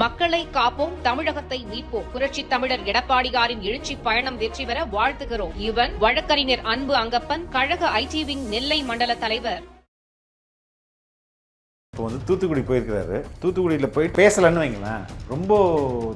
மக்களை காப்போம் தமிழகத்தை மீட்போம். புரட்சி தமிழர் எடப்பாடியாரின் எழுச்சி பயணம் வெற்றி பெற வாழ்த்துகிறோம். இவன் வழக்கறிஞர் அன்பு அங்கப்பன் கழக ஐடி விங் நெல்லை மண்டல தலைவர். இப்போ வந்து தூத்துக்குடி போயிருக்கிறாரு. தூத்துக்குடியில் போய் பேசலன்னு வைங்களேன் ரொம்ப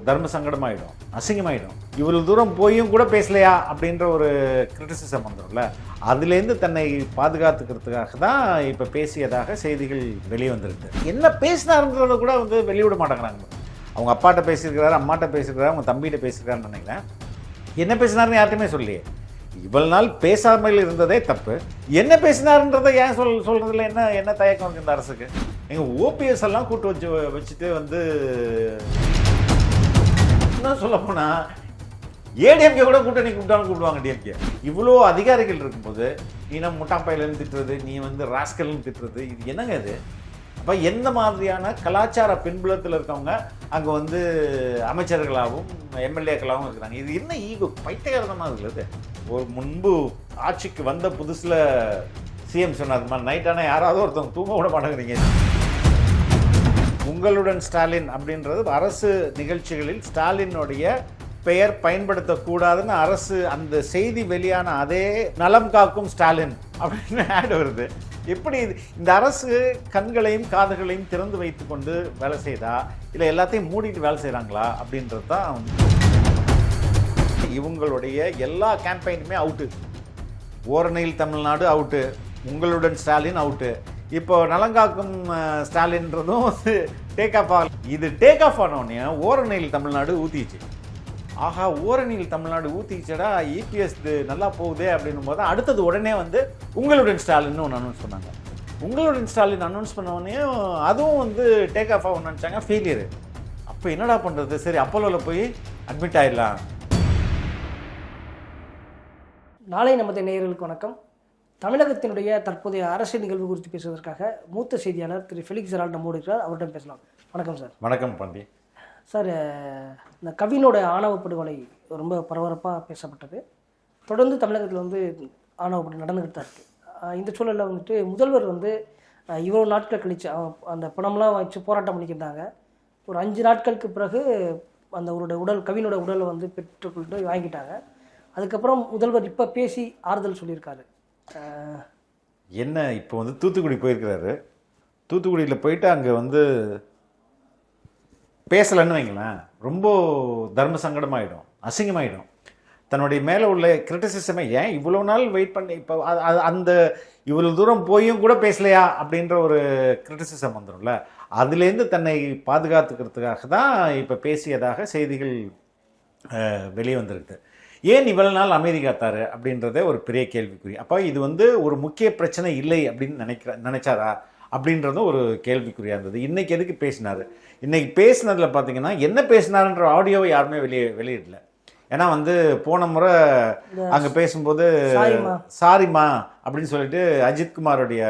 தர்ம சங்கடமாயிடும் அசிங்கமாயிடும். இவ்வளவு தூரம் போயும் கூட பேசலையா அப்படின்ற ஒரு கிரிட்டிசிசம் வந்துடும்ல அதுலேருந்து தன்னை பாதுகாத்துக்கிறதுக்காக தான் இப்போ பேசியதாக செய்திகள் வெளியே வந்திருக்கு என்ன பேசினாருன்றத கூட வந்து வெளியிட மாட்டேங்கிறாங்க. அவங்க அப்பாட்ட பேசியிருக்கிறாரு அம்மாட்ட பேசியிருக்கிறாரு அவங்க தம்பிகிட்ட பேசியிருக்காருன்னு நினைக்கிறேன் என்ன பேசினாருன்னு யார்ட்டையுமே சொல்லியே இவ்வளவு நாள் பேசாமல் இருந்ததே தப்பு. என்ன பேசினாருன்றதை ஏன் சொல் சொல்கிறதுல என்ன என்ன தயக்கம் இருக்கு இந்த அரசுக்கு? எங்கள் ஓபிஎஸ் எல்லாம் கூட்டு வச்சு வச்சுட்டு வந்து என்ன சொல்ல ஏடிஎம்கே கூட கூட்டணி கூப்பிட்டாலும் கூப்பிடுவாங்க டிஎம்கே இவ்வளோ அதிகாரிகள் இருக்கும்போது நீ நம்ம முட்டாப்பையிலன்னு திட்டுறது நீ வந்து ராஸ்கல்னு திட்டுறது இது என்னங்க இது? அப்போ எந்த மாதிரியான கலாச்சார பின்புலத்தில் இருக்கவங்க அங்கே வந்து அமைச்சர்களாகவும் எம்எல்ஏக்களாகவும் இருக்கிறாங்க? இது என்ன ஈகோ? பைத்தியகாரதமாக இருக்குது ஒரு முன்பு ஆட்சிக்கு வந்த புதுசில் சிஎம் சொன்னார் மாதிரி நைட் ஆனால் யாராவது ஒருத்தவங்க தூங்க விட மாட்டேங்கிறீங்க. உங்களுடன் ஸ்டாலின் அப்படின்றது அரசு நிகழ்ச்சிகளில் ஸ்டாலினுடைய பெயர் பயன்படுத்தக்கூடாதுன்னு அரசு அந்த செய்தி வெளியான அதே நலம் காக்கும் ஸ்டாலின் அப்படின்னு ஆட் வருது. எப்படி இது? இந்த அரசு கண்களையும் காதுகளையும் திறந்து வைத்துக்கொண்டு வேலை செய்தா? இல்லை எல்லாத்தையும் மூடிட்டு வேலை செய்கிறாங்களா அப்படின்றது தான் இவங்களுடைய எல்லா கேம்பெயினுமே அவுட்டு ஓரணையில் தமிழ்நாடு அவுட்டு உங்களுடன் ஸ்டாலின் அவுட்டு இப்போ நலங்காக்கும் ஸ்டாலின்றதும் வந்து டேக் ஆஃப் ஆகல. இது டேக் ஆஃப் ஆனோடனே ஓரணையில் தமிழ்நாடு ஊற்றிச்சு ஆஹா ஓரணியில் தமிழ்நாடு ஊத்திச்சடா இபிஎஸ் நல்லா போகுதே அப்படின்னும் போது அடுத்தது உடனே வந்து உங்களுடன் ஸ்டாலின்னு ஒன்று அனௌன்ஸ் பண்ணாங்க. உங்களுடன் ஸ்டாலின் அனௌன்ஸ் பண்ண உடனே அதுவும் வந்து டேக் ஆஃப் ஆகும்னு நினச்சாங்க ஃபெயிலியர் அப்போ என்னடா பண்ணுறது சரி அப்போலோவில் போய் அட்மிட் ஆயிடலாம். நாளை நமது நேயர்களுக்கு வணக்கம். தமிழகத்தினுடைய தற்போதைய அரசியல் நிகழ்வு குறித்து பேசுவதற்காக மூத்த செய்தியாளர் திரு ஃபெலிக்ஸ் ஜெரால்ட் நம்மோடு இருக்கிறார். அவரிடம் பேசலாம். வணக்கம் சார். வணக்கம் பாண்டி. சார் இந்த கவினோட ஆணவ படுகொலை ரொம்ப பரபரப்பாக பேசப்பட்டது. தொடர்ந்து தமிழகத்தில் வந்து ஆணவ படுகொலை நடந்துக்கிட்டு தான் இருக்குது இந்த சூழலில் வந்துட்டு முதல்வர் வந்து இவ்வளோ நாட்கள் கழிச்சு அந்த பணம்லாம் வச்சு போராட்டம் பண்ணிக்கிட்டாங்க. ஒரு அஞ்சு நாட்களுக்கு பிறகு அந்த அவருடைய உடல் கவினோட உடலை வந்து பெற்றுக்கொண்டு வாங்கிட்டாங்க. அதுக்கப்புறம் முதல்வர் இப்போ பேசி ஆறுதல் சொல்லியிருக்காரு. என்ன இப்போ வந்து தூத்துக்குடி போயிருக்கிறாரு. தூத்துக்குடியில் போயிட்டு அங்கே வந்து பேசலைன்னு வைங்களேன் ரொம்ப தர்ம சங்கடமாயிடும் அசிங்கமாயிடும். தன்னுடைய மேலே உள்ள கிரிட்டிசிசமே ஏன் இவ்வளோ நாள் வெயிட் பண்ணி இப்போ அந்த இவ்வளோ தூரம் போயும் கூட பேசலையா அப்படின்ற ஒரு கிரிட்டிசிசம் வந்துடும்ல அதுலேருந்து தன்னை பாதுகாத்துக்கிறதுக்காக தான் இப்போ பேசியதாக செய்திகள் வெளியே வந்திருக்குது ஏன் இவ்வளவு நாள் அமைதி காத்தார் அப்படின்றதே ஒரு பெரிய கேள்விக்குறி. அப்போ இது வந்து ஒரு முக்கிய பிரச்சனை இல்லை அப்படின்னு நினைக்கிற நினைச்சாரா? அப்படின்றதும் ஒரு கேள்விக்குறியா இருந்தது. இன்னைக்கு எதுக்கு பேசினாரு? இன்னைக்கு பேசினதுல பார்த்தீங்கன்னா என்ன பேசினாருன்ற ஆடியோவை யாருமே வெளியே வெளியிடல. ஏன்னா வந்து போன முறை அங்க பேசும்போது சாரிம்மா. அப்படின்னு சொல்லிட்டு அஜித் குமாரோடைய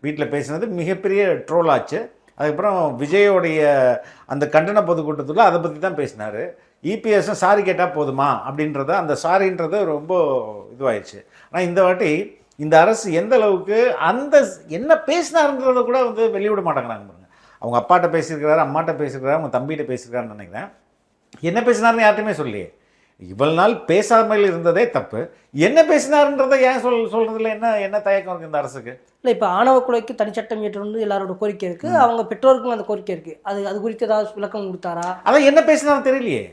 வீட்டில் பேசினது மிகப்பெரிய ட்ரோல் ஆச்சு. அதுக்கப்புறம் விஜயோடைய அந்த கண்டன பொதுக்கூட்டத்தில் அதை பற்றி தான் பேசினார். இபிஎஸும் சாரி கேட்டால் போதுமா அப்படின்றத அந்த சாரின்றது ரொம்ப இதுவாயிடுச்சு. ஆனால் இந்த வாட்டி இந்த அரசு எந்த அளவுக்கு அந்த என்ன பேசினாருன்றத கூட வந்து வெளியிட மாட்டேங்கிறாங்க பாருங்க. அவங்க அப்பாட்ட பேசியிருக்கிறாரு அம்மாட்ட பேசியிருக்கிறாரு அவங்க தம்பிகிட்ட பேசியிருக்காருன்னு நினைக்கிறேன். என்ன பேசினாருன்னு யார்ட்டையுமே சொல்லியே இவ்வளவு நாள் பேசாமல் இருந்ததே தப்பு. என்ன பேசினாருன்றதை ஏன் சொல் சொல்றதுல என்ன என்ன தயக்கம் இருக்கு இந்த அரசுக்கு? இல்லை இப்போ ஆணவ கொலைக்கு தனிச்சட்டம் இயற்றணும்னு எல்லாரோட கோரிக்கை இருக்குது அவங்க பெற்றோருக்கும் அந்த கோரிக்கை இருக்குது அது அது குறித்து ஏதாவது விளக்கம் கொடுத்தாரா? அதான் என்ன பேசினாலும் தெரியலையே.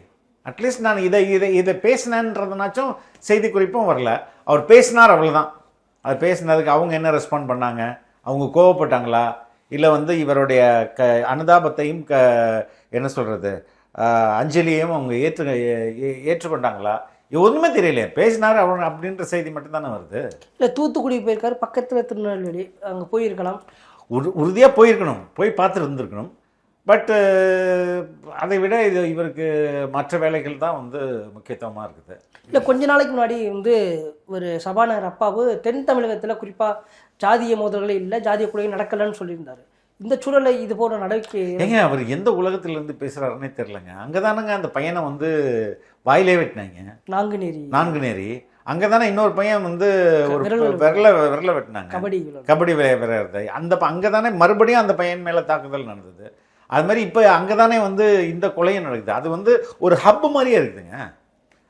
அட்லீஸ்ட் நான் இதை இதை இதை பேசினேன்றதுனாச்சும் செய்தி குறிப்பும் வரல. அவர் பேசினார் அவ்வளவுதான். அது பேசினதுக்கு அவங்க என்ன ரெஸ்பாண்ட் பண்ணாங்க? அவங்க கோவப்பட்டாங்களா? இல்லை வந்து இவருடைய க அனுதாபத்தையும் க என்ன சொல்கிறது அஞ்சலியையும் அவங்க ஏற்று ஏற்றுக்கொண்டாங்களா? இது ஒன்றுமே தெரியலையே. பேசினார் அவங்க அப்படின்ற செய்தி மட்டும்தானே வருது? இல்லை தூத்துக்குடி போயிருக்காரு. பக்கத்தில் திருநெல்வேலி. அங்கே போயிருக்கலாம். உறு உறுதியாக போயிருக்கணும். போய் பார்த்துட்டு இருந்திருக்கணும். பட் அதை விட இது இவருக்கு மற்ற வேலைகள் தான் வந்து முக்கியத்துவமாக இருக்குது. இல்லை கொஞ்ச நாளைக்கு முன்னாடி வந்து ஒரு சபாநாயகர் அப்பாவு தென் தமிழகத்தில் குறிப்பாக ஜாதிய மோதல்களே இல்லை ஜாதிய கொலைகள் நடக்கலைன்னு சொல்லியிருந்தாரு. இந்த சூழலில் இது போன்ற நடவடிக்கை ஏங்க அவர் எந்த உலகத்திலேருந்து பேசுகிறாருன்னே தெரிலங்க அங்கே தானங்க அந்த பையனை வந்து வாயிலே வெட்டினாங்க. நாங்குநேரி. நான்கு நேரி அங்கே தானே இன்னொரு பையன் வந்து ஒரு விரல் விரல வெட்டினாங்க. கபடி. கபடி விளையாடுறது. அந்த அங்கே தானே மறுபடியும் அந்த பையன் மேலே தாக்குதல் நடந்தது. அது மாதிரி இப்போ அங்கே தானே வந்து இந்த கொலையும் நடக்குது. அது வந்து ஒரு ஹப் மாதிரியே இருக்குதுங்க.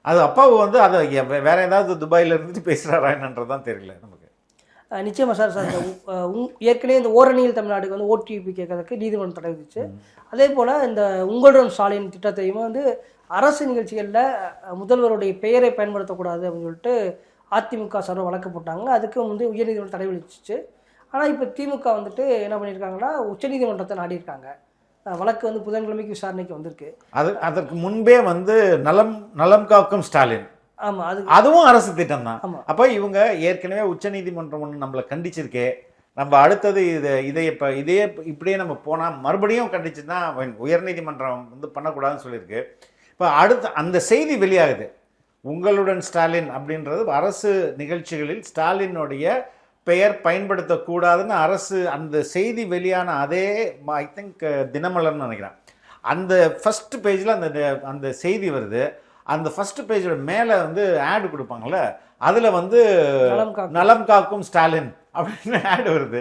அது அப்பாவு வந்து அதை வேற ஏதாவது துபாயில இருந்துட்டு பேசுகிறாரா என்னன்றதான் தெரியல நமக்கு. அஹ் நிச்சயமா சார் சார் ஏற்கனவே இந்த ஓரணியில் தமிழ்நாடுக்கு வந்து ஓடிபி கேட்கறதுக்கு நீதிமன்றம் தடை விதிச்சு. அதே போல் இந்த உங்களுடன் ஸ்டாலின் திட்டத்தையுமே வந்து அரசு நிகழ்ச்சிகளில் முதல்வருடைய பெயரை பயன்படுத்தக்கூடாது அப்படின்னு சொல்லிட்டு அதிமுக சார்பாக வழக்கு போட்டாங்க. அதுக்கு வந்து உயர்நீதிமன்றம் தடை விதிச்சிச்சு. ஆனால் இப்போ திமுக வந்துட்டு என்ன பண்ணியிருக்காங்கன்னா உச்சநீதிமன்றத்தை நாடியிருக்காங்க. வழக்கு வந்து புதன்கிழமைக்கு விசாரணைக்கு வந்திருக்கு. அது அதற்கு முன்பே வந்து நலம் நலம் காக்கும் ஸ்டாலின். ஆமாம் அது அதுவும் அரசு திட்டம் தான் ஆமா. அப்போ இவங்க ஏற்கனவே உச்சநீதிமன்றம் ஒன்று நம்மளை கண்டிச்சிருக்கே. நம்ம அடுத்தது இது இதை இப்போ இதே இப்படியே நம்ம போனால் மறுபடியும் கண்டிச்சு தான் உயர்நீதிமன்றம் வந்து பண்ணக்கூடாதுன்னு சொல்லியிருக்கு. இப்போ அடுத்த அந்த செய்தி வெளியாகுது. உங்களுடன் ஸ்டாலின் அப்படின்றது அரசு நிகழ்ச்சிகளில் ஸ்டாலினுடைய பெயர் பயன்படுத்தக்கூடாதுன்னு அரசு அந்த செய்தி வெளியான அதே ஐ திங்க் தினமலர்னு நினைக்கிறேன். அந்த ஃபர்ஸ்ட் பேஜில் அந்த அந்த செய்தி வருது. அந்த ஃபர்ஸ்ட் பேஜோட மேலே வந்து ஆட் கொடுப்பாங்கல்ல அதில் வந்து நலம் காக்கும். ஸ்டாலின் அப்படின்னு ஆட் வருது.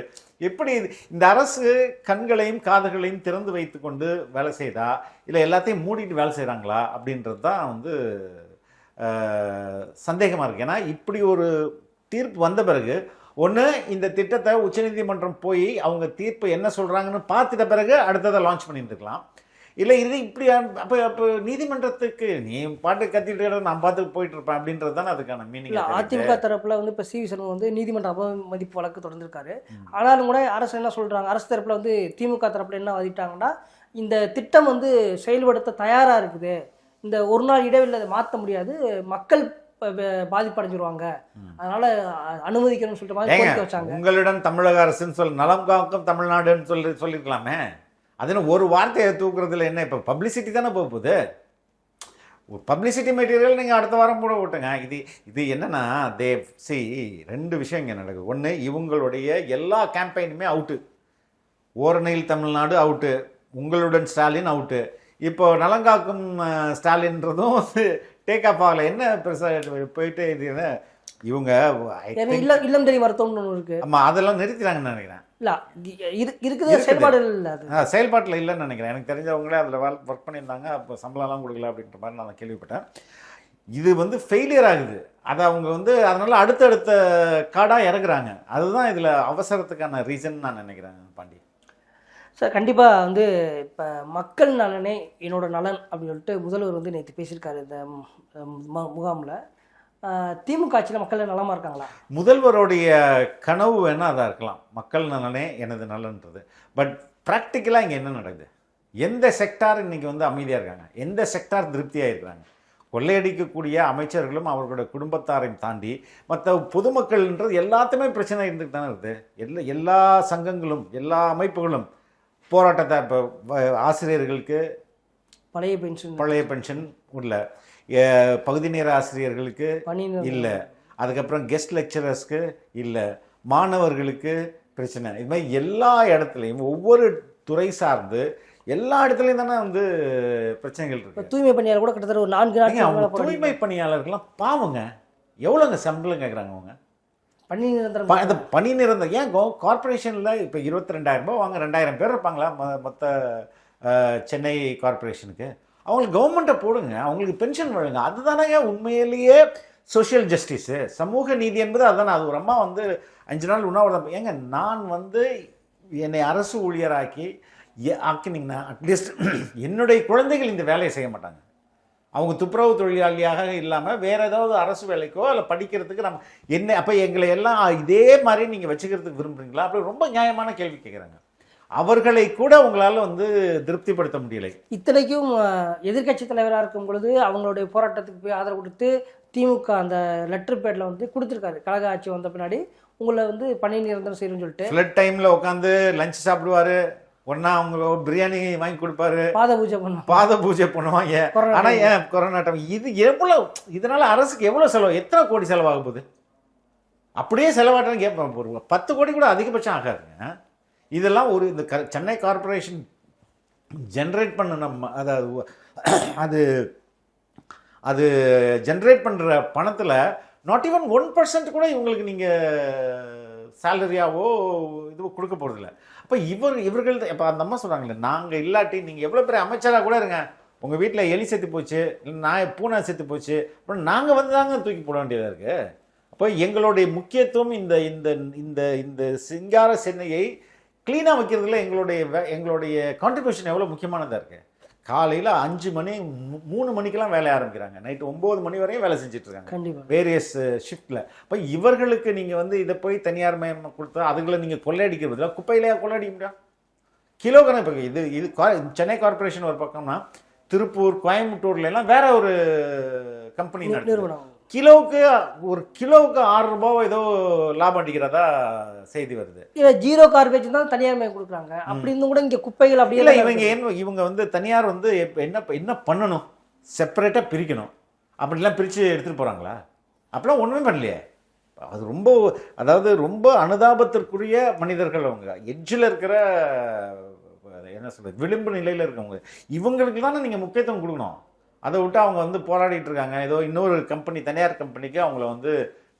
எப்படி இது? இந்த அரசு கண்களையும் காதுகளையும் திறந்து வைத்துக்கொண்டு வேலை செய்தா? இல்லை எல்லாத்தையும் மூடிட்டு வேலை செய்கிறாங்களா அப்படின்றது தான் வந்து சந்தேகமாக இருக்குது ஏன்னா இப்படி ஒரு தீர்ப்பு வந்த பிறகு ஒன்று இந்த திட்டத்தை உச்சநீதிமன்றம் போய் அவங்க தீர்ப்பு என்ன சொல்கிறாங்கன்னு பார்த்துட்ட பிறகு அடுத்ததை லான்ச் பண்ணியிருந்துக்கலாம். இல்லை இது இப்படி அப்போ அப்போ நீதிமன்றத்துக்கு நீ பாட்டு கத்திட்டு நான் பார்த்து போயிட்டு இருப்பேன் அப்படின்றது தானே அதுக்கான மீனிங் அதிமுக தரப்புல வந்து இப்போ சி வி சண்முகம் வந்து நீதிமன்ற அவமதிப்பு வழக்கு தொடர்ந்திருக்காரு. ஆனாலும் கூட அரசு என்ன சொல்றாங்க? அரசு தரப்புல வந்து திமுக தரப்புல என்ன வாதிட்டாங்கன்னா இந்த திட்டம் வந்து செயல்படுத்த தயாரா இருக்குது. இந்த ஒரு நாள் இடைவெளியில் அதை மாற்ற முடியாது. மக்கள் பாதிப்படைஞ்சிருவாங்க. அதனால அனுமதிக்கணும்னு சொல்லிட்டு வச்சாங்க. உங்களுடன் தமிழக அரசுன்னு சொல்லி நலம் காக்கும் தமிழ்நாடுன்னு சொல்லி சொல்லியிருக்கலாமே அதுன்னு ஒரு வார்த்தையை தூக்குறதுல என்ன இப்போ பப்ளிசிட்டி தானே போக போகுது? பப்ளிசிட்டி மெட்டீரியல் நீங்கள் அடுத்த வாரம் கூட விட்டுங்க இது இது என்னன்னா தே சி ரெண்டு விஷயம் இங்கே நடக்குது. ஒன்று இவங்களுடைய எல்லா கேம்பெயினுமே அவுட்டு ஓரணியில் தமிழ்நாடு அவுட்டு உங்களுடன் ஸ்டாலின் அவுட்டு இப்போ நலங்காக்கும் ஸ்டாலின்றதும் டேக் ஆஃப் ஆகலை. என்ன பெருசாக போயிட்டு இது என்ன? இவங்க இல்லம் இல்லம் தேடி மருத்துவம்னு ஒன்று இருக்கு. ஆமா அதெல்லாம் நிறுத்திட்டாங்கன்னு நினைக்கிறேன். இல்ல இ- இரு- இருக்குது இருக்குது. செயல்பாடு இல்லை அது. செயல்பாட்டுல இல்லைன்னு நினைக்கிறேன். எனக்கு தெரிஞ்சவங்களே அதில் ஒர்க் பண்ணியிருந்தாங்க. அப்போ சம்பளம்லாம் கொடுக்கல அப்படின்ற மாதிரி நான் கேள்விப்பட்டேன். இது வந்து ஃபெயிலியர் ஆகுது. அதை அவங்க வந்து அதனால அடுத்தடுத்த காடாக இறங்குறாங்க அதுதான் இதில் அவசரத்துக்கான ரீசன் நான் நினைக்கிறேன் பாண்டி. சார் கண்டிப்பாக வந்து இப்போ மக்கள் நலனே என்னோட நலன் அப்படின்னு சொல்லிட்டு முதல்வர் வந்து நேற்று பேசியிருக்காரு இந்த முகாமில். திமுக ஆட்சியில் மக்கள் நலமாக இருக்காங்களா? முதல்வருடைய கனவு வேணால் அதாக இருக்கலாம். மக்கள் நலனே எனது நலன்றது. பட் ப்ராக்டிக்கலாக இங்கே என்ன நடக்குது? எந்த செக்டார் இன்னைக்கு வந்து அமைதியாக இருக்காங்க? எந்த செக்டார் திருப்தியாக இருக்கிறாங்க கொள்ளையடிக்கக்கூடிய அமைச்சர்களும் அவர்களுடைய குடும்பத்தாரையும் தாண்டி மற்ற பொதுமக்கள்ன்றது எல்லாத்துமே பிரச்சனை இருந்துகிட்டு தானே இருக்குது எல்லா எல்லா சங்கங்களும் எல்லா அமைப்புகளும் போராட்டத்தை இப்போ ஆசிரியர்களுக்கு பழைய பென்ஷன் பழைய பென்ஷன் எ- பகுதி நேர ஆசிரியர்களுக்கு இல்லை. அதுக்கப்புறம் கெஸ்ட் லெக்சரர்ஸ்க்கு இல்லை. மாணவர்களுக்கு பிரச்சனை. இது மாதிரி எல்லா இடத்துலையும் ஒவ்வொரு துறை சார்ந்து எல்லா இடத்துலையும் தானே வந்து பிரச்சனைகள் இருக்கு. தூய்மை பணியாளர் கூட கிட்டத்தட்ட ஒரு நான்கு நாட்கள் தூய்மை பணியாளர்கள்லாம் பாவங்க. எவ்வளோங்க சம்பளம் கேட்குறாங்க அவங்க? பணி நிரந்தரம் இந்த பணி நிரந்தரம் ஏன் கார்பரேஷனில் இப்போ இருபத்தி ரெண்டாயிரம் ரூபாய் வாங்க ரெண்டாயிரம் பேர் இருப்பாங்களா? மொ- மொத்த சென்னை கார்பரேஷனுக்கு அவங்களுக்கு கவர்மெண்ட்டை போடுங்க அவங்களுக்கு பென்ஷன் வழங்க. அதுதானங்க உண்மையிலேயே சோஷியல் ஜஸ்டிஸு சமூக நீதி என்பது அதுதானே. அது ஒரு அம்மா வந்து அஞ்சு நாள் உண்ணாவிரதம் ஏங்க நான் வந்து என்னை அரசு ஊழியராக்கி ஆக்கினீங்கன்னா அட்லீஸ்ட் என்னுடைய குழந்தைகள் இந்த வேலையை செய்ய மாட்டாங்க. அவங்க துப்புரவு தொழிலாளியாக இல்லாமல் வேற ஏதாவது அரசு வேலைக்கோ இல்லை படிக்கிறதுக்கு நம்ம என்ன அப்போ எங்களை எல்லாம் இதே மாதிரி நீங்கள் வச்சுக்கிறதுக்கு விரும்புறீங்களா? அப்படி ரொம்ப நியாயமான கேள்வி கேட்குறாங்க அவர்களை கூட உங்களால் வந்து திருப்திப்படுத்த முடியலை. இத்தனைக்கும் எதிர்க்கட்சி தலைவராக இருக்கும் பொழுது அவங்களுடைய போராட்டத்துக்கு போய் ஆதரவு கொடுத்து திமுக அந்த லெட்டர் பேட்ல வந்து கொடுத்துருக்காரு. கழக ஆட்சி வந்த பின்னாடி உங்களை வந்து பணி நிரந்தரம் செய்யணும்னு சொல்லிட்டு. ஃப்ளட் டைமில் உட்காந்து லஞ்ச் சாப்பிடுவாரு. ஒன்றா அவங்க பிரியாணி வாங்கி கொடுப்பாரு. பாத பூஜை பண்ணுவோம் பாத பூஜை பண்ணுவாங்க. ஆனால் ஏன் கொரோனா டைம் இது எவ்வளோ இதனால அரசுக்கு எவ்வளோ செலவு? எத்தனை கோடி செலவாக போகுது? அப்படியே செலவாட்டன்னு கேட்பேன் ஒரு பத்து கோடி கூட அதிகபட்சம் ஆகாதுங்க. இதெல்லாம் ஒரு இந்த க சென்னை கார்ப்பரேஷன் ஜென்ரேட் பண்ண நம்ம அதாவது அது அது ஜென்ரேட் பண்ணுற பணத்தில் நாட் ஈவன் ஒன் பர்சன்ட் கூட இவங்களுக்கு நீங்கள் சேலரியாவோ இதுவோ கொடுக்க போகிறதில்ல இப்போ இவர் இவர்கள் இப்போ அந்த அம்மா சொல்கிறாங்களே நாங்கள் இல்லாட்டி நீங்கள் எவ்வளோ பெரிய அமைச்சராக கூட இருங்க. உங்கள் வீட்டில் எலி செத்து போச்சு இல்லை நாய் பூனை செத்து போச்சு அப்புறம் நாங்கள் வந்து தாங்க தூக்கி போட வேண்டியதாக இருக்குது அப்போ எங்களுடைய முக்கியத்துவம் இந்த இந்த இந்த இந்த சிங்கார சென்னையை க்ளீனாக வைக்கிறதுல எங்களுடைய எங்களுடைய கான்ட்ரிபியூஷன் எவ்வளோ முக்கியமானதாக இருக்குது காலையில் அஞ்சு மணி மூணு மணிக்கெல்லாம் வேலைய ஆரம்பிக்கிறாங்க. நைட்டு ஒம்பது மணி வரையும் வேலை செஞ்சுட்டு இருக்காங்க கண்டிப்பா வேரியஸ் ஷிஃப்ட்டில் அப்போ இவர்களுக்கு நீங்கள் வந்து இதை போய் தனியார் மயம் கொடுத்தா அதுகளை நீங்கள் கொள்ளையடிக்கிறது பதிலாக குப்பையிலேயே கொள்ளையடிக்க முடியும் கிலோ கணக்கு இப்போ இது இது சென்னை கார்ப்பரேஷன் ஒரு பக்கம்னா திருப்பூர் கோயம்புத்தூர்ல எல்லாம் வேற ஒரு கம்பெனி நிறுவனம். கிலோவுக்கு ஒரு கிலோவுக்கு ஆறு ரூபாவோ ஏதோ லாபம் அடிக்கிறதா செய்தி வருது. இல்ல ஜீரோ கார்பேஜ் தான் தனியார் மயம் கொடுக்குறாங்க. அப்படி இருந்தும் கூட இங்க குப்பைகள் அப்படியே இல்ல இவங்க. என்ன இவங்க வந்து தனியார் வந்து என்ன என்ன பண்ணணும்? செப்பரேட்டா பிரிக்கணும். அப்படிலாம் பிரிச்சு எடுத்துட்டு போறாங்களா? அப்படிலாம் ஒண்ணுமே பண்ணலையே. அது ரொம்ப அதாவது ரொம்ப அனுதாபத்திற்குரிய மனிதர்கள் அவங்க. எட்ஜில் இருக்கிற என்ன சொல்றது விளிம்பு நிலையில இருக்கவங்க. இவங்களுக்கு தானே நீங்க முக்கியத்துவம் கொடுக்கணும். அதை விட்டு அவங்க வந்து போராடிட்டு இருக்காங்க. ஏதோ இன்னொரு கம்பெனி தனியார் கம்பெனிக்கு அவங்கள வந்து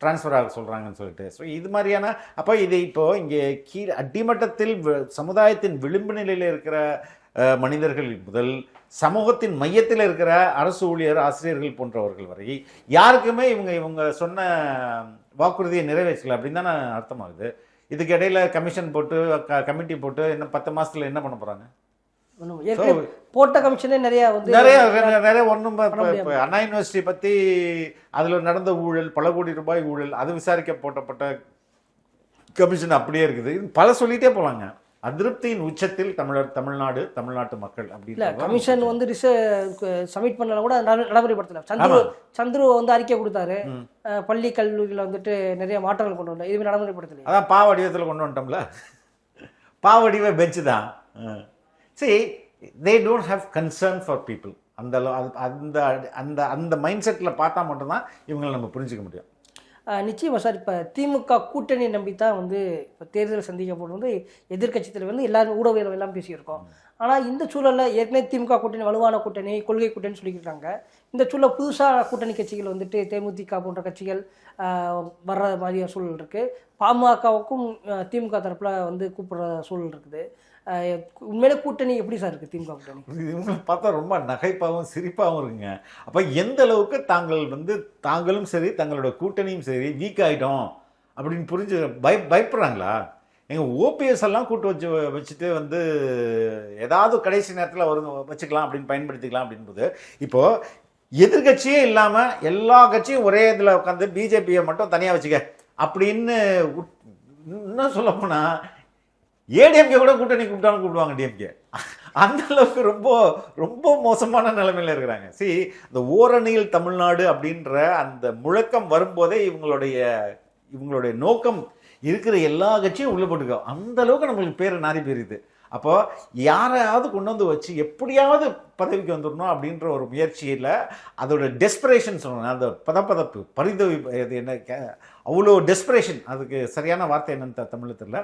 ட்ரான்ஸ்ஃபர் ஆக சொல்கிறாங்கன்னு சொல்லிட்டு. ஸோ இது மாதிரியான அப்போ இது இப்போது இங்கே கீழ் அடிமட்டத்தில் சமுதாயத்தின் விளிம்பு நிலையில் இருக்கிற மனிதர்கள் முதல் சமூகத்தின் மையத்தில் இருக்கிற அரசு ஊழியர் ஆசிரியர்கள் போன்றவர்கள் வரை யாருக்குமே இவங்க இவங்க சொன்ன வாக்குறுதியை நிறைவேற்றல அப்படின்னு தானே அர்த்தமாகுது. இதுக்கு இடையில் கமிஷன் போட்டு க கமிட்டி போட்டு என்ன பத்து மாதத்தில் என்ன பண்ண போகிறாங்க போட்ட கமிஷனே நிறைய வந்து நிறைய நிறைய- ஒன்றும். அண்ணா யூனிவர்சிட்டி பத்தி அதுல நடந்த ஊழல் பல கோடி ரூபாய் ஊழல் அது விசாரிக்க போட்டப்பட்ட கமிஷன் அப்படியே இருக்குது. பல சொல்லிட்டே போலாங்க. அதிருப்தியின் உச்சத்தில் தமிழர் தமிழ்நாடு தமிழ்நாட்டு மக்கள் இல்ல அப்படின்னு கமிஷன் வந்து ரிச சப்மிட் பண்ணலாம் கூட நட- நடைமுறைப்படுத்தல. சந்துரு சந்துரு வந்து அறிக்கை கொடுத்தாரு. பள்ளி கல்லூரியில வந்துட்டு நிறைய மாற்றங்கள் கொண்டு வந்தார் இதுவே நடைமுறைப்படுத்தலையா. அதான் பா வடிவத்தில் கொண்டு வந்துட்டோம்ல. பா வடிவ பெஞ்சு தான் சரி they don't have concern for people அந்த அளவு- அந்த அந்த அந்த மைண்ட் செட்டில் பார்த்தா மட்டும்தான் இவங்களை நம்ம புரிஞ்சுக்க முடியும். நிச்சயமாக சார். இப்போ திமுக கூட்டணி நம்பி தான் வந்து இப்போ தேர்தல் சந்திக்க போது வந்து எதிர்க்கட்சி தலைவர் வந்து எல்லாரும் ஊடகம் எல்லாம் பேசியிருக்கோம். ஆனால் இந்த சூழலில் ஏற்கனவே திமுக கூட்டணி வலுவான கூட்டணி கொள்கை கூட்டணி சொல்லியிருக்காங்க. இந்த சூழல் புதுசாக கூட்டணி கட்சிகள் வந்துட்டு தேமுதிக போன்ற கட்சிகள் வர்ற மாதிரியான சூழல் இருக்குது பாமகவுக்கும் திமுக தரப்பில் வந்து கூப்பிடுற சூழல் இருக்குது. உண்மையில கூட்டணி எப்படி சார் இருக்குது திமுக கூட்டணி இவங்களை பார்த்தா ரொம்ப நகைப்பாகவும் சிரிப்பாகவும் இருக்குங்க. அப்போ எந்த அளவுக்கு தாங்கள் வந்து தாங்களும் சரி தங்களோட கூட்டணியும் சரி வீக் ஆகிட்டோம் அப்படின்னு புரிஞ்சு பய பயப்படுறாங்களா? எங்கள் ஓபிஎஸ் எல்லாம் கூட்டு வச்சு வச்சுட்டு வந்து ஏதாவது கடைசி நேரத்தில் ஒரு வச்சுக்கலாம் அப்படின்னு பயன்படுத்திக்கலாம் அப்படின்போது இப்போது எதிர்கட்சியே இல்லாமல் எல்லா கட்சியும் ஒரே இதில் உட்காந்து பிஜேபியை மட்டும் தனியாக வச்சுக்க அப்படின்னு உட்- இன்னும் சொல்லப்போனால் ஏடிஎம்கே கூட கூட்டணி கூப்பிட்டாலும் கூப்பிடுவாங்க டிஎம்கே அந்த அளவுக்கு ரொம்ப ரொம்ப மோசமான நிலைமையில இருக்கிறாங்க. சி இந்த ஓரணியில் தமிழ்நாடு அப்படின்ற அந்த முழக்கம் வரும்போதே இவங்களுடைய இவங்களுடைய நோக்கம் இருக்கிற எல்லா கட்சியும் உள்ளே போட்டுக்கோ. அந்த அளவுக்கு நம்மளுக்கு பேர் நாரி போயிருது. அப்போ யாரையாவது கொண்டு வந்து வச்சு எப்படியாவது பதவிக்கு வந்துடணும் அப்படின்ற ஒரு முயற்சியில் அதோட டெஸ்பிரேஷன் சொல்லணும் அந்த பதப்பதப்பு பரிதவி இது என்ன கே- அவ்வளோ டெஸ்பிரேஷன் அதுக்கு சரியான வார்த்தை என்னன்னு தமிழ்ல தெரியல.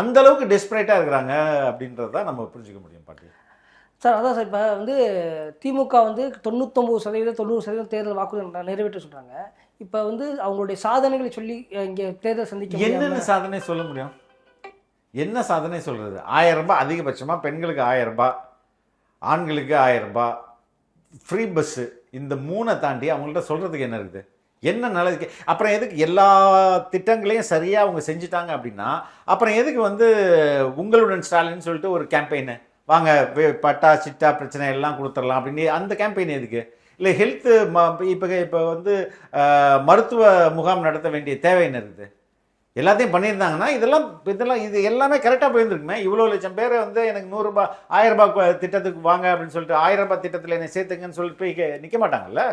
அந்த அளவுக்கு டெஸ்பரேட்டாக இருக்கிறாங்க அப்படின்றத நம்ம புரிஞ்சுக்க முடியும் பாட்டி. சார் அதான் சார் இப்போ வந்து திமுக வந்து தொண்ணூத்தொம்பது சதவீதம் தொண்ணூறு சதவீதம் தேர்தல் வாக்குறுதி நிறைவேற்ற சொல்கிறாங்க இப்போ வந்து அவங்களுடைய சாதனைகளை சொல்லி இங்கே தேர்தல் சந்திக்க என்னென்ன சாதனை சொல்ல முடியும்? என்ன சாதனை சொல்றது? ஆயிரம் ரூபாய் அதிகபட்சமா பெண்களுக்கு ஆயிரம் ரூபாய் ஆண்களுக்கு ஆயிரம் ரூபாய் ஃப்ரீ பஸ்ஸு இந்த மூணை தாண்டி அவங்கள்ட்ட சொல்றதுக்கு என்ன இருக்குது? என்ன நல்லதுக்கு அப்புறம் எதுக்கு எல்லா திட்டங்களையும் சரியாக அவங்க செஞ்சுட்டாங்க அப்படின்னா அப்புறம் எதுக்கு வந்து உங்களுடன் ஸ்டாலின் சொல்லிட்டு ஒரு கேம்பெயின் வாங்க பட்டா சிட்டா பிரச்சனை எல்லாம் கொடுத்துடலாம் அப்படின்னு அந்த கேம்பெயின் எதுக்கு? இல்லை ஹெல்த்து ம இப்போ இப்போ வந்து மருத்துவ முகாம் நடத்த வேண்டிய தேவை என்ன இருக்குது? எல்லாத்தையும் பண்ணியிருந்தாங்கன்னா இதெல்லாம் இதெல்லாம் இது எல்லாமே கரெக்டாக போயிருந்துருக்குமே. இவ்வளோ லட்சம் பேர் வந்து எனக்கு நூறுரூபா ஆயிரம் ரூபாய் திட்டத்துக்கு வாங்க அப்படின்னு சொல்லிட்டு ஆயிரம் ரூபாய் திட்டத்தில் என்னை சேர்த்துங்கன்னு சொல்லிட்டு போய் நிற்க மாட்டாங்கல்ல?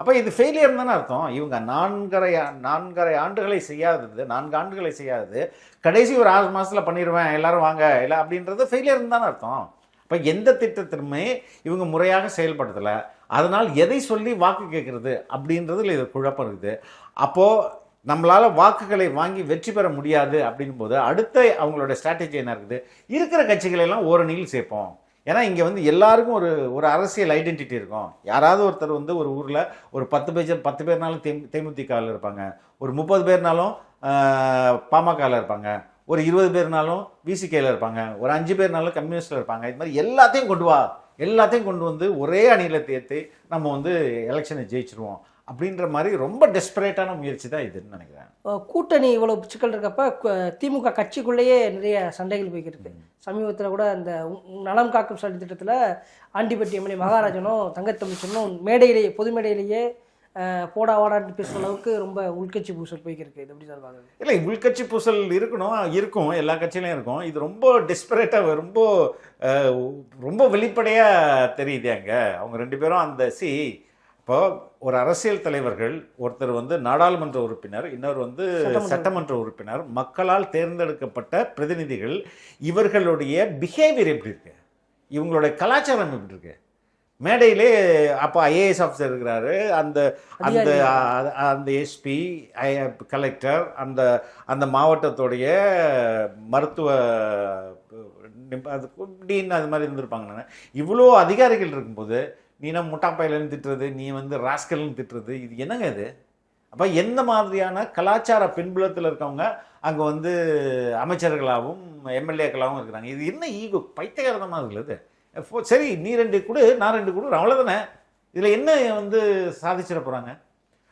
அப்போ இது ஃபெயிலியர் தானே அர்த்தம்? இவங்க நான்கரை நான்கரை ஆண்டுகளை செய்யாதது நான்கு ஆண்டுகளை செய்யாதது கடைசி ஒரு ஆறு மாதத்தில் பண்ணிடுவேன் எல்லாரும் வாங்க இல்லை அப்படின்றது ஃபெயிலியர் தானே அர்த்தம்? இப்போ எந்த திட்டத்திலுமே இவங்க முறையாக செயல்படுத்தலை. அதனால் எதை சொல்லி வாக்கு கேட்குறது அப்படின்றதுல இது குழப்பம் இருக்குது. அப்போது நம்மளால் வாக்குகளை வாங்கி வெற்றி பெற முடியாது அப்படிங்கும்போது அடுத்த அவங்களோட ஸ்ட்ராட்டஜி என்ன இருக்குது? இருக்கிற கட்சிகளை எல்லாம் ஓரணியில் சேர்ப்போம். ஏன்னா இங்கே வந்து எல்லாருக்கும் ஒரு ஒரு அரசியல் ஐடென்டிட்டி இருக்கும். யாராவது ஒருத்தர் வந்து ஒரு ஊரில் ஒரு பத்து பேர் பத்து பேர்னாலும் தே தேமுதிகவில் இருப்பாங்க. ஒரு முப்பது பேர்னாலும் பாமகவில் இருப்பாங்க. ஒரு இருபது பேர்னாலும் விசிகேல இருப்பாங்க. ஒரு அஞ்சு பேர்னாலும் கம்யூனிஸ்டில் இருப்பாங்க. இது மாதிரி எல்லாத்தையும் கொண்டு வா. எல்லாத்தையும் கொண்டு வந்து ஒரே அணியில் தேர்த்து நம்ம வந்து எலெக்ஷனை ஜெயிச்சிருவோம் அப்படின்ற மாதிரி ரொம்ப டெஸ்பரேட்டான முயற்சி தான் இதுன்னு நினைக்கிறேன். கூட்டணி இவ்வளவு சிக்கல் இருக்கப்ப திமுக கட்சிக்குள்ளேயே நிறைய சண்டைகள் போய்கிட்டு இருக்கு சமீபத்தில் கூட அந்த நலம் காக்கும் சட்ட திட்டத்தில் ஆண்டிப்பட்டி எம்எல்ஏ மகாராஜனும் தங்கத்தமிச்சனும் மேடையிலேயே பொது மேடையிலேயே போடா வாடான்னு பேசுகிற அளவுக்கு ரொம்ப உள்கட்சி பூசல் போய்க்கிருக்கு. இது எப்படி சார் பார்க்குறது இல்லை உள்கட்சி பூசல் இருக்கணும் இருக்கும் எல்லா கட்சியிலையும் இருக்கும். இது ரொம்ப டெஸ்பரேட்டாக ரொம்ப ரொம்ப வெளிப்படையாக தெரியுது அங்க. அவங்க ரெண்டு பேரும் அந்த சி இப்போ ஒரு அரசியல் தலைவர்கள் ஒருத்தர் வந்து நாடாளுமன்ற உறுப்பினர் இன்னொரு வந்து சட்டமன்ற உறுப்பினர். மக்களால் தேர்ந்தெடுக்கப்பட்ட பிரதிநிதிகள் இவர்களுடைய பிஹேவியர் எப்படி இருக்கு? இவங்களுடைய கலாச்சாரம் எப்படி இருக்கு? மேடையிலே அப்போ ஐஏஎஸ் ஆஃபீஸர் இருக்கிறாரு. அந்த அந்த அந்த எஸ்பி கலெக்டர் அந்த அந்த மாவட்டத்துடைய மருத்துவ டீன் அது மாதிரி இருந்திருப்பாங்க இவ்வளோ அதிகாரிகள் இருக்கும்போது நீ நம்ம முட்டாப்பையிலன்னு திட்டுறது நீ வந்து ராஸ்கல்னு திட்டுறது இது என்னங்க இது? அப்போ எந்த மாதிரியான கலாச்சார பின்புலத்தில் இருக்கவங்க அங்கே வந்து அமைச்சர்களாகவும் எம்எல்ஏக்களாகவும் இருக்கிறாங்க? இது என்ன ஈகோ பைத்தியகாரதமாக இருக்குது சரி நீ ரெண்டு கொடு நான் ரெண்டு கொடு அவ்வளோதானே இதில் என்ன வந்து சாதிச்சிட போகிறாங்க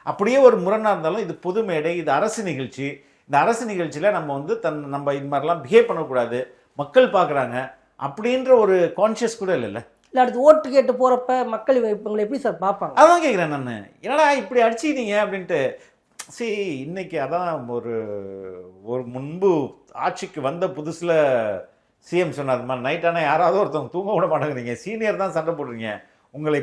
அப்படியே ஒரு முரணாக இருந்தாலும் இது பொது மேடை இது அரசு நிகழ்ச்சி. இந்த அரசு நிகழ்ச்சியில் நம்ம வந்து தன் நம்ம இது மாதிரிலாம் பிஹேவ் பண்ணக்கூடாது. மக்கள் பார்க்குறாங்க. அப்படின்ற ஒரு கான்ஷியஸ் கூட இல்லைல்ல? இல்லை அடுத்து ஓட்டு கேட்டு போகிறப்ப மக்கள் இவ- இவங்களை எப்படி சார் பார்ப்பாங்க? அதான் கேட்குறேன் நான். என்னடா இப்படி அடிச்சிட்டீங்க அப்படின்ட்டு. சரி இன்னைக்கு அதான் ஒரு ஒரு முன்பு ஆட்சிக்கு வந்த புதுசில் சிஎம் சொன்னார் மாதிரி நைட் ஆனால் யாராவது ஒருத்தவங்க தூங்க விட மாட்டேங்கிறீங்க. சீனியர் தான் சண்டை போடுறீங்க. உங்களை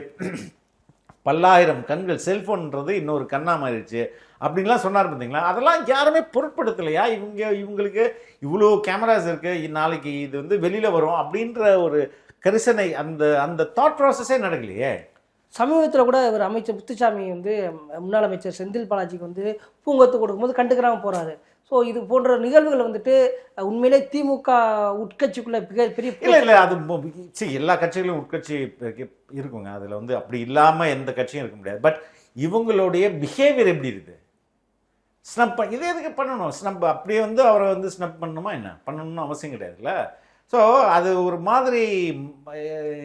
பல்லாயிரம் கண்கள் செல்ஃபோன்ன்றது இன்னொரு கண்ணா மாறிடுச்சு. அப்படின்லாம் சொன்னார் பார்த்தீங்களா அதெல்லாம் யாருமே பொருட்படுத்தலையா? இவங்க இவங்களுக்கு இவ்வளோ கேமராஸ் இருக்குது நாளைக்கு இது வந்து வெளியில் வரும் அப்படின்ற ஒரு கரிசனை அந்த அந்த தாட் ப்ராசஸே நடக்கலையே. சமீபத்தில் கூட ஒரு அமைச்சர் முத்துசாமி வந்து முன்னாள் அமைச்சர் செந்தில் பாலாஜிக்கு வந்து பூங்கொத்து கொடுக்கும்போது கண்டுக்கிறாம போகிறாரு ஸோ இது போன்ற நிகழ்வுகள் வந்துட்டு உண்மையிலே திமுக உட்கட்சிக்குள்ள பெரிய இல்லை இல்லை அது சரி எல்லா கட்சிகளும் உட்கட்சி இருக்குங்க. அதில் வந்து அப்படி இல்லாமல் எந்த கட்சியும் இருக்க முடியாது. பட் இவங்களுடைய பிஹேவியர் எப்படி இருக்குது ஸ்னப் இதே எதுக்கு பண்ணணும்? ஸ்னப் அப்படியே வந்து அவரை வந்து ஸ்னப் பண்ணணுமா என்ன? பண்ணணும்னு அவசியம் கிடையாதுல்ல? ஸோ அது ஒரு மாதிரி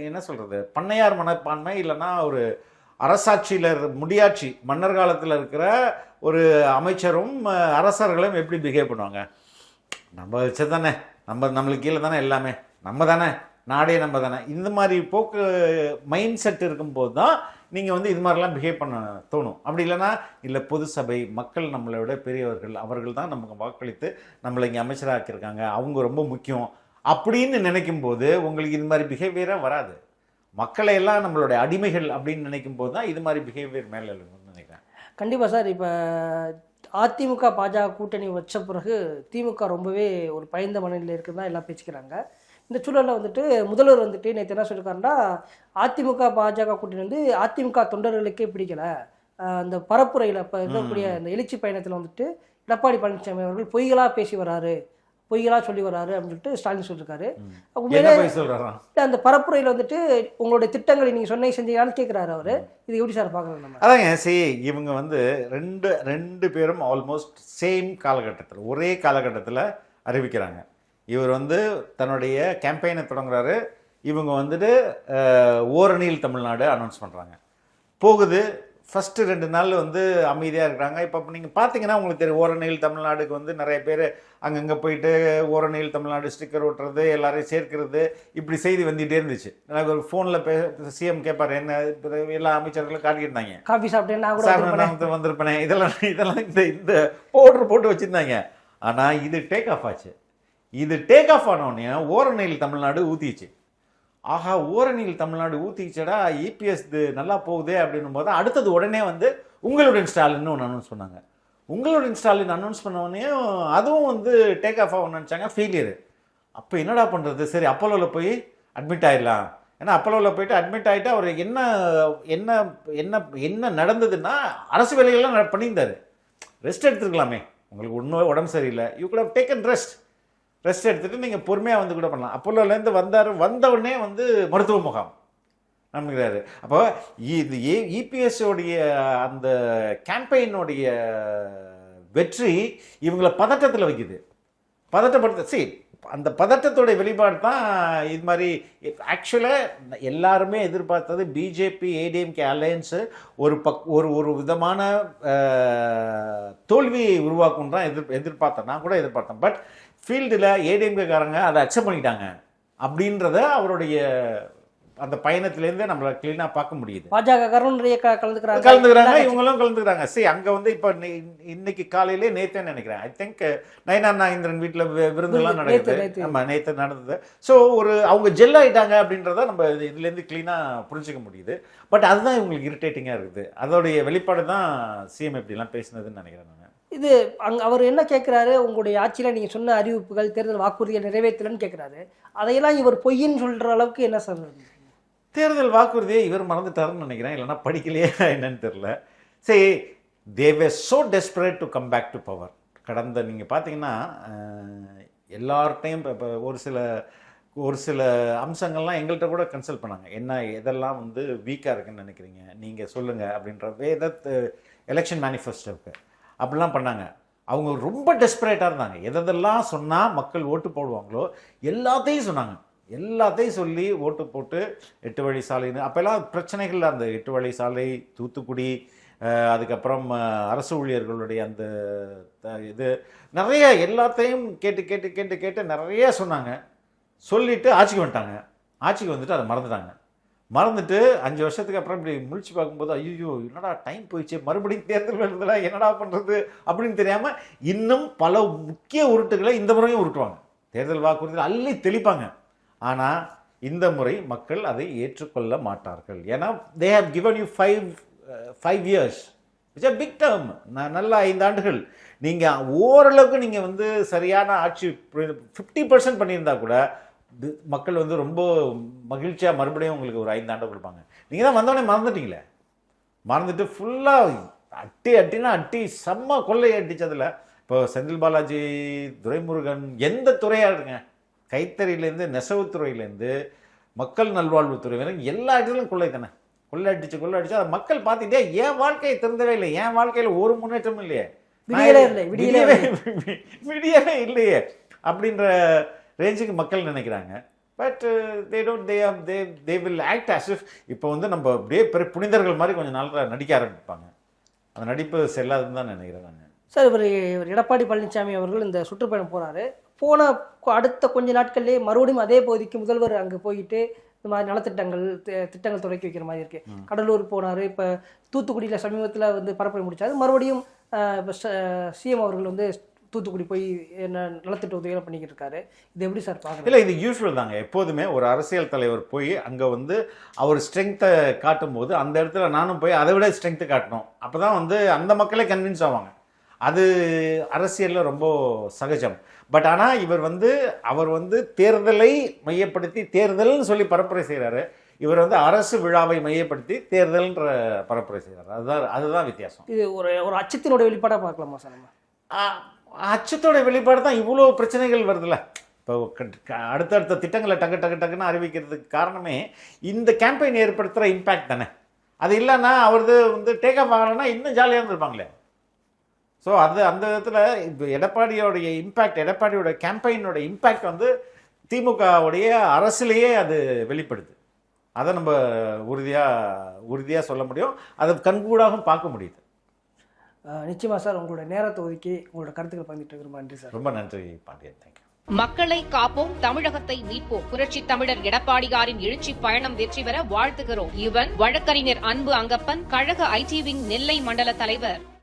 என்ன சொல்கிறது பண்ணையார் மனப்பான்மை இல்லைன்னா ஒரு அரசாட்சியில் முடியாட்சி மன்னர் காலத்தில் இருக்கிற ஒரு அமைச்சரும் அரசர்களும் எப்படி பிஹேவ் பண்ணுவாங்க? நம்ம வச்சது தானே நம்ம நம்மளுக்கு கீழே தானே எல்லாமே. நம்ம தானே. நாடே நம்ம தானே. இந்த மாதிரி போக்கு மைண்ட் செட் இருக்கும்போது தான் நீங்கள் வந்து இது மாதிரிலாம் பிஹேவ் பண்ண தோணும். அப்படி இல்லைன்னா இல்லை பொது சபை மக்கள் நம்மளை விட பெரியவர்கள் அவர்கள் தான் நமக்கு வாக்களித்து நம்மளை இங்கே அமைச்சராக்கியிருக்காங்க. அவங்க ரொம்ப முக்கியம். அப்படின்னு நினைக்கும் போது உங்களுக்கு இது மாதிரி பிஹேவியராக வராது. மக்களை எல்லாம் நம்மளுடைய அடிமைகள் அப்படின்னு நினைக்கும் போது தான் இது மாதிரி பிஹேவியர் மேலே நினைக்கிறேன். கண்டிப்பாக சார் இப்போ அதிமுக பாஜக கூட்டணி வச்ச பிறகு திமுக ரொம்பவே ஒரு பயந்த மனநிலையில் இருக்குன்னு தான் எல்லாம் பேசிக்கிறாங்க. இந்த சூழலில் வந்துட்டு முதல்வர் வந்துட்டு நேற்று என்ன சொல்லியிருக்காருன்னா அதிமுக பாஜக கூட்டணி வந்து அதிமுக தொண்டர்களுக்கே பிடிக்கல. அந்த பரப்புரையில் இப்போ இருக்கக்கூடிய இந்த எழுச்சி பயணத்தில் வந்துட்டு எடப்பாடி பழனிசாமி அவர்கள் பொய்களா பேசி வராரு. பொய்களா சொல்லி வராரு அப்படின்னு சொல்லிட்டு ஸ்டாலின் சொல்லியிருக்காரு உண்மையிலே அந்த பரப்புரையில் வந்துட்டு உங்களுடைய திட்டங்களை நீங்கள் சொன்ன செஞ்சீங்களான்னு கேட்குறாரு அவர். இது எப்படி சார் பார்க்குறோம் நம்ம? அதாங்க சரி இவங்க வந்து ரெண்டு ரெண்டு பேரும் ஆல்மோஸ்ட் சேம் காலகட்டத்தில் ஒரே காலகட்டத்தில் அறிவிக்கிறாங்க. இவர் வந்து தன்னுடைய கேம்பெயினை தொடங்குறாரு. இவங்க வந்துட்டு ஓரணியில் தமிழ்நாடு அனௌன்ஸ் பண்ணுறாங்க போகுது ஃபஸ்ட்டு ரெண்டு நாள் வந்து அமைதியாக இருக்கிறாங்க. இப்போ நீங்கள் பார்த்தீங்கன்னா உங்களுக்கு தெரியும் ஓரணியில் தமிழ்நாடுக்கு வந்து நிறைய பேர் அங்கங்கே போயிட்டு ஓரணியில் தமிழ்நாடு ஸ்டிக்கர் ஒட்டுறது எல்லாரையும் சேர்க்கிறது இப்படி செய்தி வந்துகிட்டே இருந்துச்சு. எனக்கு ஒரு ஃபோனில் பே சிஎம் கேட்பார் என்ன எல்லா அமைச்சர்களும் காட்டியிருந்தாங்க. காஃபி சாப்பிட்டேன் நான் கூட வந்திருப்பேனே. இதெல்லாம் இதெல்லாம் இந்த இந்த பவுடர் போட்டு வச்சிருந்தாங்க. ஆனால் இது டேக் ஆஃப் ஆச்சு. இது டேக் ஆஃப் ஆனோடனே ஓரணியில் தமிழ்நாடு ஊத்திச்சு. ஆஹா ஓரணியில் தமிழ்நாடு ஊத்திச்சடா இபிஎஸ் இது நல்லா போகுதே அப்படின்னும் போது அடுத்தது உடனே வந்து உங்களுடைய ஸ்டாலின்னு ஒன்று அனௌன்ஸ் பண்ணாங்க. உங்களுடைய ஸ்டாலின் அனௌன்ஸ் பண்ண அதுவும் வந்து டேக் ஆஃப் ஆகும் நினச்சாங்க ஃபெயிலியர் அப்போ என்னடா பண்ணுறது சரி அப்போலோவில் போய் அட்மிட் ஆகிடலாம் ஏன்னா அப்போலோவில் போயிட்டு அட்மிட் ஆகிட்டு அவர் என்ன என்ன என்ன என்ன நடந்ததுன்னா அரசு வேலைகள்லாம் நட- ரெஸ்ட் எடுத்துருக்கலாமே. உங்களுக்கு ஒன்றும் உடம்பு சரியில்லை. You could have taken rest rest எடுத்துகிட்டு நீங்கள் பொறுமையாக வந்து கூட பண்ணலாம். அப்போலோலேருந்து வந்தார் வந்தவுடனே வந்து மருத்துவ முகாம் நம்புகிறாரு. அப்போ இது ஏ இபிஎஸ்ஸோடைய அந்த கேம்பெயினுடைய வெற்றி இவங்களை பதட்டத்தில் வைக்குது. பதட்டப்படுத்த சரி அந்த பதட்டத்தோடைய வெளிப்பாடு தான் இது மாதிரி ஆக்சுவலாக எல்லாருமே எதிர்பார்த்தது பிஜேபி ஏடிஎம்கே அலையன்ஸு ஒரு பக் ஒரு ஒரு விதமான தோல்வியை உருவாக்கும் தான் எதிர் எதிர்பார்த்தேன். நான் கூட எதிர்பார்த்தேன். பட் ஃபீல்டில் ஏடிஎம்கேக்காரங்க அதை அக்செப்ட் பண்ணிட்டாங்க. அப்படின்றத அவருடைய அந்த பயணத்திலேருந்தே நம்மளை க்ளீனாக பார்க்க முடியுது. பாஜக நிறைய கலந்துக்கிறாங்க. கலந்துக்கிறாங்க இவங்களும் கலந்துக்கிறாங்க. சரி அங்க வந்து இப்ப இன்னைக்கு காலையிலே நேத்தே நினைக்கிறேன். ஐ திங்க் நயனா நாகேந்திரன் வீட்டுல வி- விருந்தெல்லாம் நேத்து, நடக்குது. நேத்து. ஆமா நேத்து நடந்தது. ஸோ ஒரு அவங்க ஜெல் ஆயிட்டாங்க அப்படின்றத நம்ம இது- இதுல இருந்து கிளீனா புரிஞ்சுக்க முடியுது. பட் அதுதான் இவங்களுக்கு இரிட்டேட்டிங்கா இருக்குது. அதோடைய வெளிப்பாடு தான் சிஎம் இப்படிலாம் பேசினதுன்னு நினைக்கிறேன் நான். இது அங்கே அவர் என்ன கேட்குறாரு உங்களுடைய ஆட்சியில் நீங்கள் சொன்ன அறிவிப்புகள் தேர்தல் வாக்குறுதியை நிறைவேற்றலன்னு கேட்குறாரு அதையெல்லாம் இவர் பொய்ன்னு சொல்கிற அளவுக்கு என்ன சார் தேர்தல் வாக்குறுதியை இவர் மறந்துட்டாருன்னு நினைக்கிறேன். இல்லைன்னா படிக்கலையே என்னன்னு தெரியல. சரி they're so desperate to come back to power கடந்த நீங்கள் பார்த்தீங்கன்னா எல்லார்ட்டையும் இப்போ ஒரு சில ஒரு சில அம்சங்கள்லாம் எங்கள்கிட்ட கூட கன்சல்ட் பண்ணாங்க. என்ன எதெல்லாம் வந்து வீக்காக இருக்குன்னு நினைக்கிறீங்க? நீங்கள் சொல்லுங்கள் அப்படின்ற வேதத்து எலெக்ஷன் மேனிஃபெஸ்டோவுக்கு அப்படிலாம் பண்ணாங்க. அவங்க ரொம்ப டெஸ்பரேட்டாக இருந்தாங்க. எதெல்லாம் சொன்னால் மக்கள் ஓட்டு போடுவாங்களோ எல்லாத்தையும் சொன்னாங்க. எல்லாத்தையும் சொல்லி ஓட்டு போட்டு எட்டு வழி சாலைன்னு அப்போல்லாம் பிரச்சனைகள் அந்த எட்டு வழி சாலை தூத்துக்குடி அதுக்கப்புறம் அரசு ஊழியர்களுடைய அந்த த- இது நிறைய எல்லாத்தையும் கேட்டு கேட்டு கேட்டு கேட்டு நிறைய சொன்னாங்க. சொல்லிவிட்டு ஆட்சிக்கு வந்துட்டாங்க. ஆட்சிக்கு வந்துட்டு அதை மறந்துட்டாங்க. மறந்துட்டு அஞ்சு வருஷத்துக்கு அப்புறம் இப்படி முழிச்சு பார்க்கும்போது ஐயோ என்னடா டைம் போயிடுச்சு மறுபடியும் தேர்தல் வருதுடா என்னடா பண்ணுறது அப்படின்னு தெரியாமல் இன்னும் பல முக்கிய உருட்டுகளை இந்த முறையும் உருட்டுவாங்க. தேர்தல் வாக்குறுதியில் அள்ளி தெளிப்பாங்க. ஆனால் இந்த முறை மக்கள் அதை ஏற்றுக்கொள்ள மாட்டார்கள். ஏன்னா they have given you five five years it's a big term நல்ல ஐந்து ஆண்டுகள். நீங்கள் ஓரளவுக்கு நீங்கள் வந்து சரியான ஆட்சி ஃபிஃப்டி பர்சன்ட் பண்ணியிருந்தா கூட மக்கள் வந்து ரொம்ப மகிழ்ச்சியாக மறுபடியும் உங்களுக்கு ஒரு ஐந்து ஆண்டு கொடுப்பாங்க. நீங்கள் தான் வந்தோடனே மறந்துட்டீங்களே? மறந்துட்டு ஃபுல்லாக அட்டி அட்டினா அட்டி செம்ம கொள்ளை அடிச்சதுல இப்போ செந்தில் பாலாஜி துரைமுருகன் எந்த துறையாக இருங்க கைத்தறியிலேருந்து நெசவுத்துறையிலேருந்து மக்கள் நல்வாழ்வுத்துறை வரைக்கும் எல்லா இடத்துலையும் கொள்ளை தானே? கொள்ளை அடிச்சு கொள்ளை அடிச்சு அதை மக்கள் பார்த்துட்டே என் வாழ்க்கையை திறந்தவே இல்லை என் வாழ்க்கையில் ஒரு முன்னேற்றமும் இல்லையே. விடியவே விடியவே இல்லையே. அப்படின்ற ரேஞ்சுக்கு மக்கள் நினைக்கிறாங்க. But they don't they they they will act as if இப்போ வந்து நம்ம அப்படியே பெரிய புனிதர்கள் மாதிரி கொஞ்சம் நாளில் நடிக்க ஆரம்பிப்பாங்க. அந்த நடிப்பு செல்லாதுன்னு தான் நினைக்கிறேன் நான் சார் இவர் இவர் எடப்பாடி பழனிசாமி அவர்கள் இந்த சுற்றுப்பயணம் போறாரு. போன அடுத்த கொஞ்ச நாட்கள்லேயே மறுபடியும் அதே பகுதிக்கு முதல்வர் அங்கே போயிட்டு இந்த மாதிரி நலத்திட்டங்கள் திட்டங்கள் தொடக்கி வைக்கிற மாதிரி இருக்கு. கடலூர் போனார் இப்போ தூத்துக்குடியில் சமீபத்தில் வந்து பரப்புரை முடிச்சாரு. மறுபடியும் இப்போ சிஎம் அவர்கள் வந்து தூத்துக்குடி போய் என்ன நலத்திட்ட உதவியெல்லாம் பண்ணிக்கிட்டு இருக்காரு இது எப்படி சார் பார்க்குறீங்க இல்லை இது யூஸ்வல் தாங்க. எப்போதுமே ஒரு அரசியல் தலைவர் போய் அங்கே வந்து அவர் ஸ்ட்ரென்த்தை காட்டும் போது அந்த இடத்துல நானும் போய் அதை விட ஸ்ட்ரென்த்து காட்டணும். அப்போ தான் வந்து அந்த மக்களே கன்வின்ஸ் ஆவாங்க. அது அரசியலில் ரொம்ப சகஜம். பட் ஆனால் இவர் வந்து அவர் வந்து தேர்தலை மையப்படுத்தி தேர்தல்னு சொல்லி பரப்புரை செய்கிறாரு இவர் வந்து அரசு விழாவை மையப்படுத்தி தேர்தல்ன்ற பரப்புரை செய்கிறார் அதுதான் அதுதான் வித்தியாசம். இது ஒரு ஒரு அச்சத்தினுடைய வெளிப்பாடாக பார்க்கலாமா சார் நம்ம? அச்சத்தோட வெளிப்பாடு தான் இவ்வளோ பிரச்சனைகள் வருதுல்ல? இப்போ க- அடுத்தடுத்த திட்டங்களை டக்கு டக்கு டக்குன்னு அறிவிக்கிறதுக்கு காரணமே இந்த கேம்பெயின் ஏற்படுத்துகிற இம்பேக்ட் தானே. அது இல்லைன்னா அவரது வந்து டேக் ஆஃப் ஆகலைன்னா இன்னும் ஜாலியாக இருந்திருப்பாங்களே. ஸோ அது அந்த விதத்தில் இப்போ எடப்பாடியோடைய இம்பேக்ட் எடப்பாடியோட கேம்பெயினோட இம்பேக்ட் வந்து திமுகவுடைய அரசிலேயே அது வெளிப்படுது. அதை நம்ம உறுதியாக உறுதியாக சொல்ல முடியும். அதை கண்கூடாகவும் பார்க்க முடியுது. நிச்சயமா சார் உங்களோட நேரத்தை ஒதுக்கி உங்களோட கருத்துக்கள் பகிர்ந்துட்டு ரொம்ப நன்றி சார். ரொம்ப நன்றி பாண்டியன். தேங்க்யூ மக்களை காப்போம் தமிழகத்தை மீட்போம். புரட்சி தமிழர் எடப்பாடியாரின் எழுச்சி பயணம் வெற்றி பெற வாழ்த்துகிறோம். இவன் வழக்கறிஞர் அன்பு அங்கப்பன் கழக ஐடி விங் நெல்லை மண்டல தலைவர்.